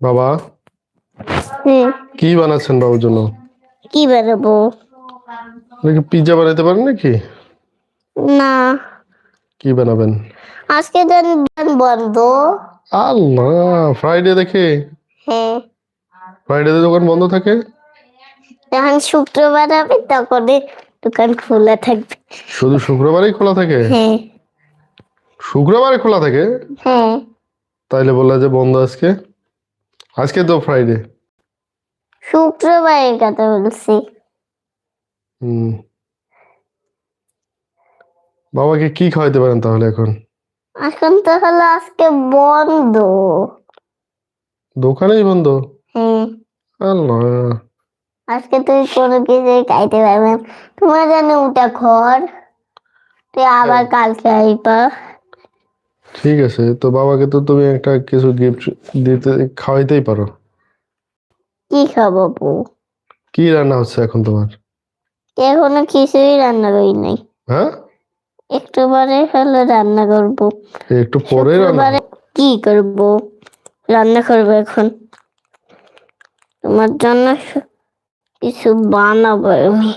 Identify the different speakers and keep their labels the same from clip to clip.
Speaker 1: বাবা
Speaker 2: হ্যাঁ
Speaker 1: কি বানাচ্ছেন বাবুর জন্য?
Speaker 2: কি বেরোবো
Speaker 1: নাকি পিৎজা বানাইতে পারেন নাকি?
Speaker 2: না।
Speaker 1: কি বানাবেন?
Speaker 2: আজকে তো দোকান বন্ধ।
Speaker 1: আল্লাহ ফ্রাইডে দেখে?
Speaker 2: হ্যাঁ।
Speaker 1: ফ্রাইডে দোকান বন্ধ থাকে?
Speaker 2: যখন শুক্রবার হবে তখন দোকান খোলা থাকবে।
Speaker 1: শুধু শুক্রবারই খোলা থাকে?
Speaker 2: হ্যাঁ।
Speaker 1: শুক্রবারে খোলা থাকে?
Speaker 2: হ্যাঁ।
Speaker 1: তাইলে বললা যে বন্ধ আজকে। আজকে তো ফ্রাইডে
Speaker 2: শুক্রবারের কথা বলছি।
Speaker 1: হুম। বাবাকে কি খাওয়াইতে পারেন তাহলে এখন?
Speaker 2: এখন তো হলো আজকে বন্ধ।
Speaker 1: দোকানেই বন্ধ?
Speaker 2: হ্যাঁ।
Speaker 1: আল্লাহ।
Speaker 2: আজকে তুই কোনো কিছু খাইতে পারবে তোমার জানো ওটা ঘর। তুই আবার কালকে আইবা।
Speaker 1: ঠিক আছে তো বাবাকে তো তুমি একটা কিছু গিফট দিতে খাওয়াইতেই পারো।
Speaker 2: কি খাব বউ?
Speaker 1: কি রান্না হচ্ছে এখন তোমার?
Speaker 2: এখনও কিছুই রান্না করি নাই।
Speaker 1: হ্যাঁ?
Speaker 2: একটু পরে হলো রান্না করব।
Speaker 1: একটু পরে রান্না?
Speaker 2: কি করব? রান্না করব এখন। তোমার জন্য কিছু বানাবো আমি।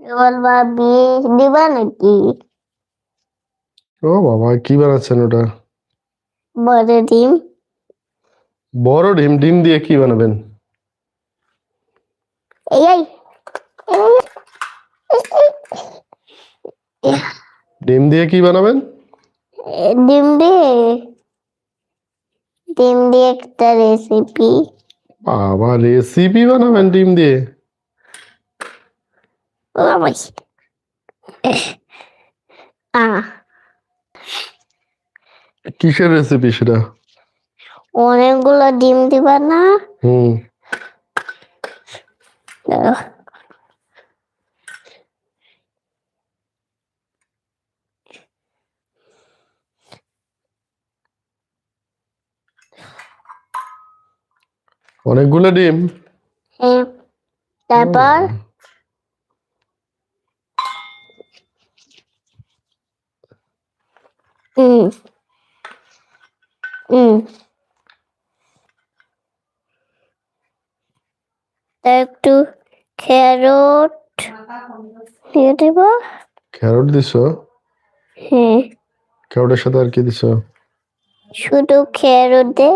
Speaker 2: বলবা বিয়ে দিবা নাকি?
Speaker 1: ও বাবা কি বানাচ্ছেন ওটা?
Speaker 2: বড় ডিম।
Speaker 1: বড় ডিম? ডিম দিয়ে কি বানাবেন?
Speaker 2: এই
Speaker 1: ডিম দিয়ে কি বানাবেন?
Speaker 2: ডিম দিয়ে। ডিম দিয়ে একটা রেসিপি
Speaker 1: বাবা রেসিপি বানাবেন ডিম দিয়ে?
Speaker 2: বাবাই আ
Speaker 1: কিসের রেসিপি সেটা?
Speaker 2: অনেকগুলো ডিম দিবা না?
Speaker 1: হুম। অনেকগুলো ডিম?
Speaker 2: হ্যাঁ। তারপর? হুম হুম একটু ক্যারট দিয়ে দেব।
Speaker 1: ক্যারট দিছো?
Speaker 2: হ্যাঁ।
Speaker 1: ক্যারটের সাথে আর কি দিছো?
Speaker 2: শুধু ক্যারট দে।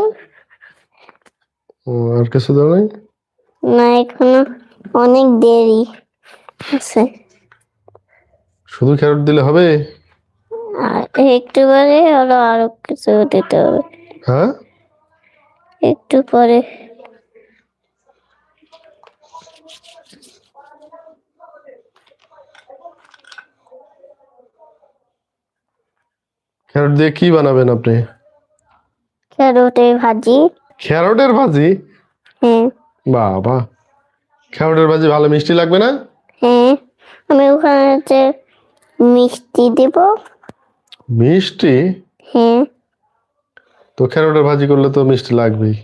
Speaker 1: ও, আর কিছু দাও নাই?
Speaker 2: না এখনও অনেক দেরি আছে।
Speaker 1: শুধু ক্যারট দিলে হবে?
Speaker 2: আর একটু পরে আরও আরও কিছু দিতে হবে।
Speaker 1: হ্যাঁ?
Speaker 2: একটু পরে।
Speaker 1: ক্যারট দিয়ে কি বানাবেন আপনি?
Speaker 2: ক্যারোটে ভাজি।
Speaker 1: ক্যারটের ভাজি?
Speaker 2: হ্যাঁ।
Speaker 1: বাবা ক্যারটের ভাজি ভালো মিষ্টি লাগবে না?
Speaker 2: হ্যাঁ আমি ওখানে মিষ্টি দেব
Speaker 1: মিষ্টি?
Speaker 2: হ্যাঁ
Speaker 1: তো ক্যারটের ভাজি করলে তো মিষ্টি লাগবেই।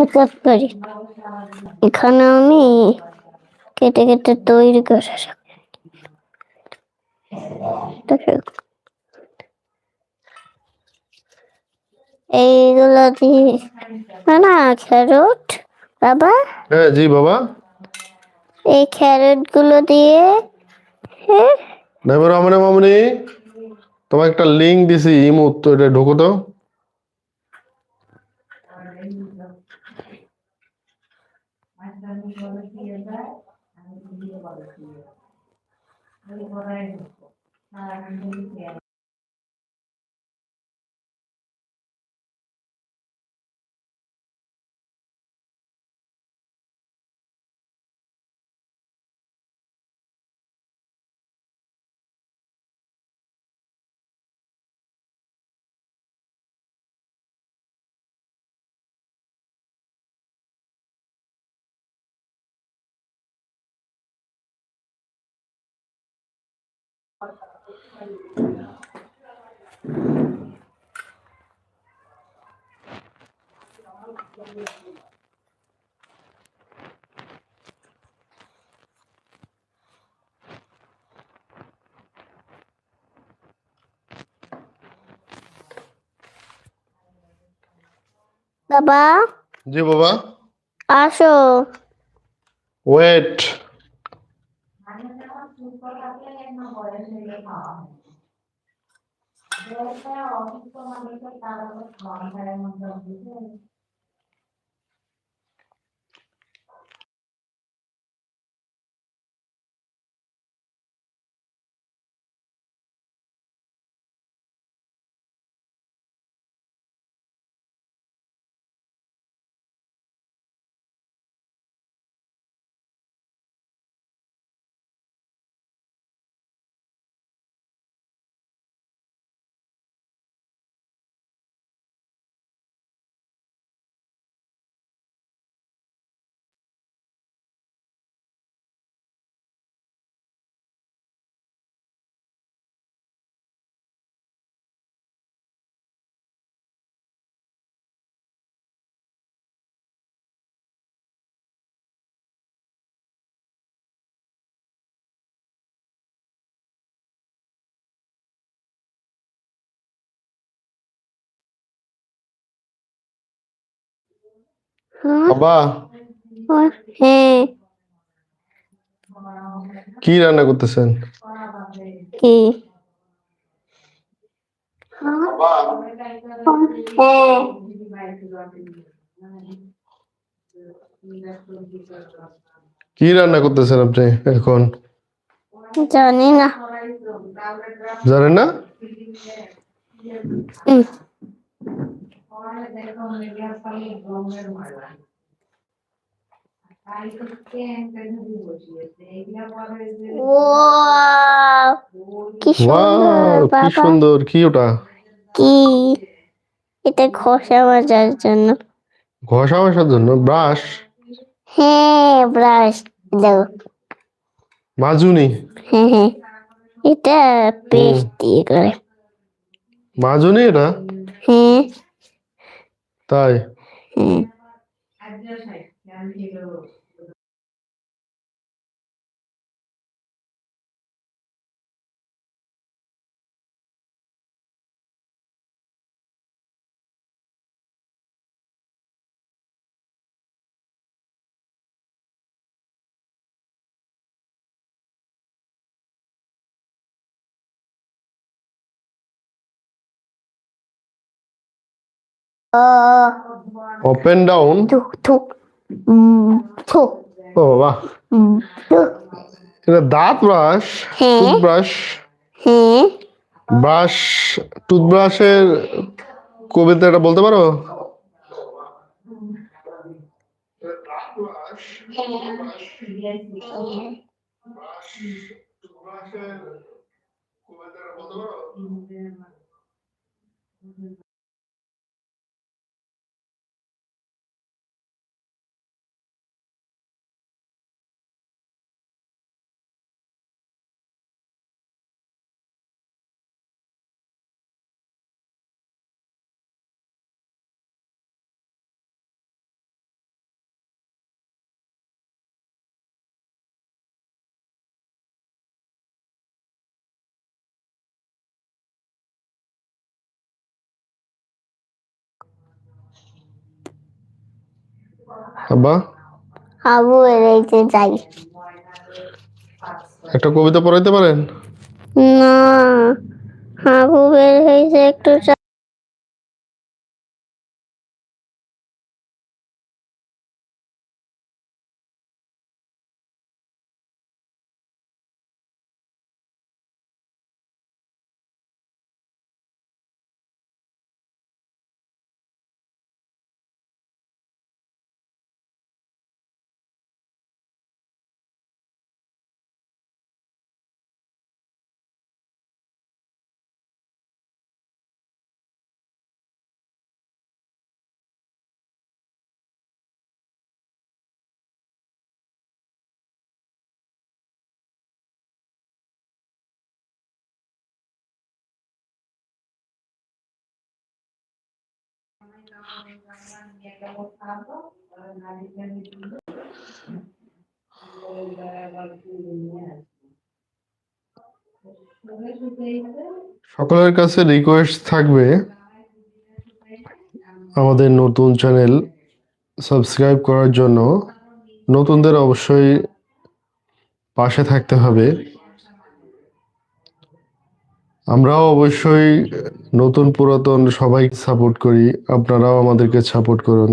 Speaker 2: এটা করি। এখানে আমি কেটে কেটে তৈরি করে। এইগুলো দিয়ে না না ক্যারট বাবা?
Speaker 1: হ্যাঁ জি বাবা।
Speaker 2: এই ক্যারেটগুলো দিয়ে হ্যাঁ?
Speaker 1: নেবরা মানে মামনি তোমাকে একটা লিংক দিছি ইমো তো এটা ঢোকো তো।
Speaker 2: আমি বাবা
Speaker 1: জি বাবা
Speaker 2: আসো
Speaker 1: ওয়েট
Speaker 2: Yo
Speaker 1: creo.
Speaker 2: বাবা। হ্যাঁ।
Speaker 1: কি রান্না করতেছেন?
Speaker 2: কি? হ্যাঁ।
Speaker 1: কি রান্না করতেছেন আপনি এখন?
Speaker 2: জানি না।
Speaker 1: জানেন না!
Speaker 2: কি সুন্দর
Speaker 1: ওয়াও কি
Speaker 2: বাবা
Speaker 1: সুন্দর কি ওটা
Speaker 2: কি এটা ঘষা মাজার জন্য
Speaker 1: ঘষা মশার জন্য ব্রাশ
Speaker 2: হ্যাঁ ব্রাশ দাও
Speaker 1: মাজুনি
Speaker 2: হ্যাঁ হ্যাঁ এটা পেস্ট দিয়ে করে
Speaker 1: মাজুনি এটা
Speaker 2: হ্যাঁ
Speaker 1: তাই
Speaker 2: হ্যাঁ ও
Speaker 1: ওপেন ডাউন ও বাহ এটা দাঁত ব্রাশ। টুথব্রাশ ব্রাশ টুথব্রাশের কবিতা এটা বলতে পারো? আব্বা?
Speaker 2: আবু এড়াইতে যাই।
Speaker 1: একটা কবিতা পড়াইতে পারেন?
Speaker 2: না আবু বের হয়েছে একটু
Speaker 1: সকলের কাছে রিকোয়েস্ট থাকবে আমাদের নতুন চ্যানেল সাবস্ক্রাইব করার জন্য। নতুনদের অবশ্যই পাশে থাকতে হবে। আমরাও অবশ্যই নতুন পুরাতন সবাই সাপোর্ট করি। আপনারাও আমাদেরকে সাপোর্ট করুন।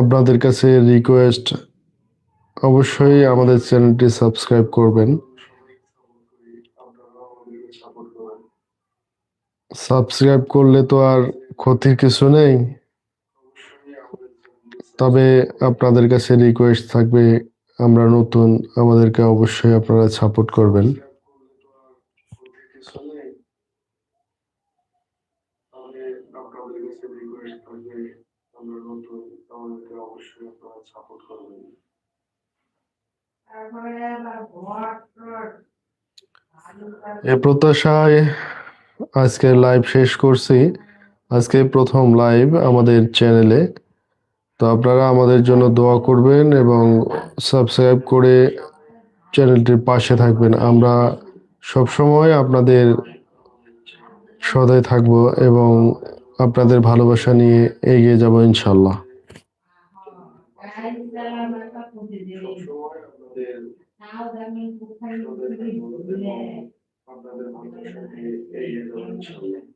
Speaker 1: আপনাদের কাছে রিকোয়েস্ট অবশ্যই আমাদের চ্যানেলটি সাবস্ক্রাইব করবেন। সাবস্ক্রাইব করলে তো আর ক্ষতির কিছু নেই। তবে আপনাদের কাছে রিকোয়েস্ট থাকবে, আমরা নতুন, আমাদেরকে অবশ্যই আপনারা সাপোর্ট করবেন। এ প্রত্যাশায় আজকে লাইভ শেষ করছি আজকে প্রথম লাইভ আমাদের চ্যানেলে তো আপনারা আমাদের জন্য দোয়া করবেন এবং সাবস্ক্রাইব করে চ্যানেলটির পাশে থাকবেন আমরা সবসময় আপনাদের সদায় থাকব এবং আপনাদের ভালোবাসা নিয়ে এগিয়ে যাব ইনশাল্লাহ। আপনাদের ভালোবাসা নিয়ে এগিয়ে যাব ইনশাল্লাহ।